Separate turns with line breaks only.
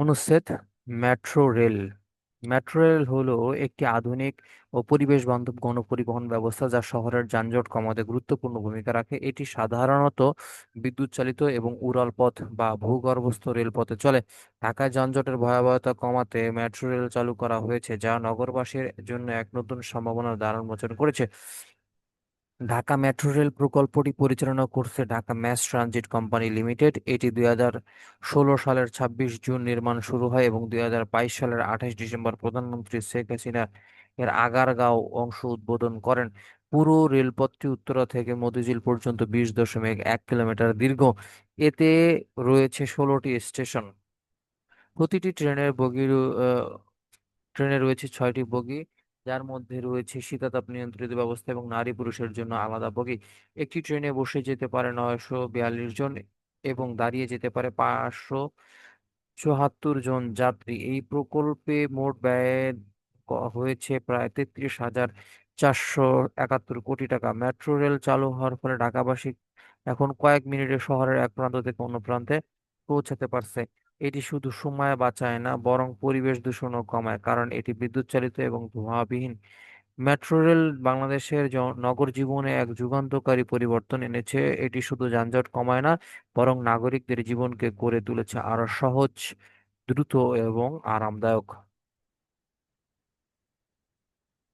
অনুচ্ছেদ metro rail. Metro rail হলো একটি আধুনিক ও পরিবেশ বান্ধব গণপরিবহন ব্যবস্থা যা শহরের যানজট কমাতে গুরুত্বপূর্ণ ভূমিকা রাখে। এটি সাধারণত বিদ্যুৎ চালিত এবং উড়াল পথ বা ভূগর্ভস্থ রেলপথে চলে। ঢাকায় যানজটের ভয়াবহতা কমাতে মেট্রো রেল চালু করা হয়েছে, যা নগরবাসীর জন্য এক নতুন সম্ভাবনার দ্বার উন্মোচন করেছে। ঢাকা মেট্রো রেল প্রকল্পটি পরিচালনা করছে Dhaka mass transit company limited. এটি দুই হাজার ষোলো সালের ছাব্বিশ জুন নির্মাণ শুরু হয় এবং দুই হাজার বাইশ সালের আঠাশ ডিসেম্বর প্রধানমন্ত্রী শেখ হাসিনা এর আগারগাঁও অংশ উদ্বোধন করেন। পুরো রেলপথটি উত্তরা থেকে মতিঝিল পর্যন্ত বিশ দশমিক এক কিলোমিটার দীর্ঘ। এতে রয়েছে ষোলোটি স্টেশন। প্রতিটি ট্রেনের বগির ট্রেনে রয়েছে ছয়টি বগি। যার মধ্যে রয়েছে শীতাতাপ নিয়ন্ত্রিত ব্যবস্থা এবং নারী পুরুষের জন্য আলাদা বগি। একটি ট্রেনে বসে যেতে পারে নয়শো বিয়াল্লিশ জন এবং দাঁড়িয়ে যেতে পারে পাঁচশো চুয়াত্তর জন যাত্রী। এই প্রকল্পে মোট ব্যয় হয়েছে প্রায় তেত্রিশ হাজার চারশো একাত্তর কোটি টাকা। মেট্রো রেল চালু হওয়ার ফলে ঢাকাবাসী এখন কয়েক মিনিটে শহরের এক প্রান্ত থেকে অন্য প্রান্তে পৌঁছাতে পারছে। এটি শুধু সময় বাঁচায় না, বরং পরিবেশ দূষণও কমায়, কারণ এটি বিদ্যুৎ চালিত এবং ধোঁয়াবিহীন মেট্রো রেল বাংলাদেশের নগর জীবনে এক যুগান্তকারী পরিবর্তন এনেছে। এটি শুধু যানজট কমায় না, বরং নাগরিকদের জীবনকে করে তুলেছে আরও সহজ, দ্রুত এবং আরামদায়ক।